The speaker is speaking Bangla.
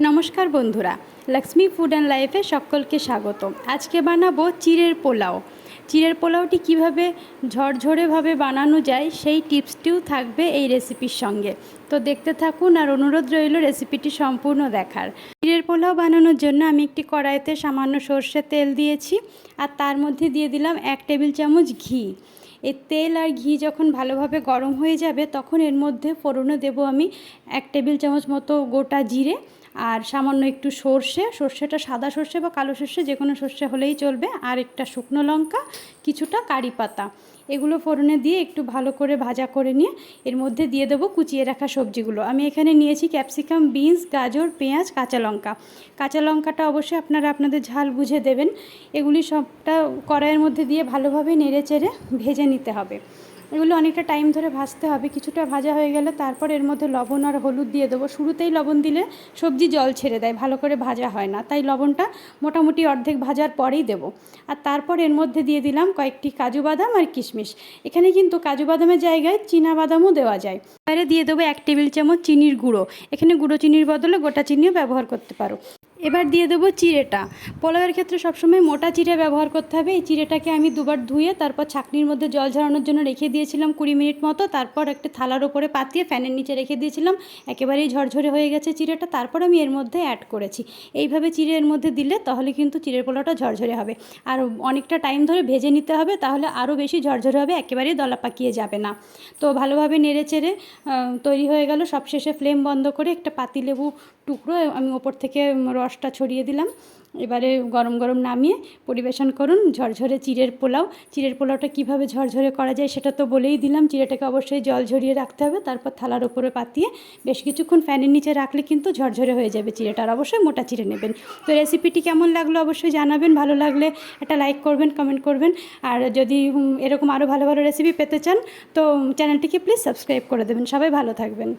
নমস্কার বন্ধুরা লক্ষ্মী ফুড অ্যান্ড লাইফে সকলকে স্বাগত আজকে বানাবো চিড়ের পোলাও। চিড়ের পোলাওটি কীভাবে ঝরঝরেভাবে বানানো যায় সেই টিপসটিও থাকবে এই রেসিপির সঙ্গে। তো দেখতে থাকুন আর অনুরোধ রইল রেসিপিটি সম্পূর্ণ দেখার। চিড়ের পোলাও বানানোর জন্য আমি একটি কড়াইতে সামান্য সর্ষে তেল দিয়েছি আর তার মধ্যে দিয়ে দিলাম এক টেবিল চামচ ঘি। এই তেল আর ঘি যখন ভালোভাবে গরম হয়ে যাবে তখন এর মধ্যে ফোড়নে দেবো আমি এক টেবিল চামচ মতো গোটা জিরে আর সামান্য একটু সর্ষে, সর্ষেটা সাদা সর্ষে বা কালো সর্ষে যে কোনো সর্ষে হলেই চলবে। আর একটা শুকনো লঙ্কা, কিছুটা কারি পাতা, এগুলো ফোড়নে দিয়ে একটু ভালো করে ভাজা করে নিয়ে এর মধ্যে দিয়ে দেবো কুচিয়ে রাখা সবজিগুলো। আমি এখানে নিয়েছি ক্যাপসিকাম, বিনস, গাজর, পেঁয়াজ, কাঁচা লঙ্কা। কাঁচা লঙ্কাটা অবশ্যই আপনারা আপনাদের ঝাল বুঝে দেবেন। এগুলি সবটা কড়াইয়ের মধ্যে দিয়ে ভালোভাবে নেড়ে চেড়ে ভেজে নিতে হবে। এগুলো অনেকটা টাইম ধরে ভাজতে হবে। কিছুটা ভাজা হয়ে গেলে তারপর এর মধ্যে লবণ আর হলুদ দিয়ে দেবো। শুরুতেই লবণ দিলে সবজি জল ছেড়ে দেয়, ভালো করে ভাজা হয় না। তাই লবণটা মোটামুটি অর্ধেক ভাজার পরেই দেবো। আর তারপর এর মধ্যে দিয়ে দিলাম কয়েকটি কাজু বাদাম আর কিশমিশ। এখানে কিন্তু কাজু বাদামের জায়গায় চীনা বাদামও দেওয়া যায়। এবারে দিয়ে দেবো এক টেবিল চামচ চিনির গুঁড়ো। এখানে গুঁড়ো চিনির বদলে গোটা চিনিও ব্যবহার করতে পারো। এবার দিয়ে দেবো চিড়েটা। পোলাওয়ের ক্ষেত্রে সবসময় মোটা চিড়ে ব্যবহার করতে হবে। এই চিড়েটাকে আমি দুবার ধুয়ে তারপর ছাকনির মধ্যে জল ঝরানোর জন্য রেখে দিয়েছিলাম কুড়ি মিনিট মতো। তারপর একটা থালার ওপরে পাতিয়ে ফ্যানের নিচে রেখে দিয়েছিলাম। একেবারেই ঝরঝরে হয়ে গেছে চিড়েটা। তারপর আমি এর মধ্যে অ্যাড করেছি। এইভাবে চিড়ে এর মধ্যে দিলে তাহলে কিন্তু চিড়ের পোলাওটা ঝরঝরে হবে। আর অনেকটা টাইম ধরে ভেজে নিতে হবে, তাহলে আরও বেশি ঝরঝরে হবে, একেবারেই দলা পাকিয়ে যাবে না। তো ভালোভাবে নেড়ে চেড়ে তৈরি হয়ে গেল। সবশেষে ফ্লেম বন্ধ করে একটা পাতিলেবু টুকরো, আমি ওপর থেকে রসটা ছড়িয়ে দিলাম। এবারে গরম গরম নামিয়ে পরিবেশন করুন। ঝরঝরে চিড়ের পোলাও। চিড়ের পোলাওটা কীভাবে ঝরঝরে করা যায় সেটা তো বলেই দিলাম। চিড়েটাকে অবশ্যই জল ঝরিয়ে রাখতে হবে। তারপর থালার ওপরে পাতিয়ে বেশ কিছুক্ষণ ফ্যানের নিচে রাখলে কিন্তু ঝরঝরে হয়ে যাবে চিড়েটা। আর অবশ্যই মোটা চিড়ে নেবেন। তো রেসিপিটি কেমন লাগল অবশ্যই জানাবেন। ভালো লাগলে একটা লাইক করবেন, কমেন্ট করবেন। আর যদি এরকম আরও ভালো ভালো রেসিপি পেতে চান, তো চ্যানেলটিকে প্লিজ সাবস্ক্রাইব করে দেবেন। সবাই ভালো থাকবেন।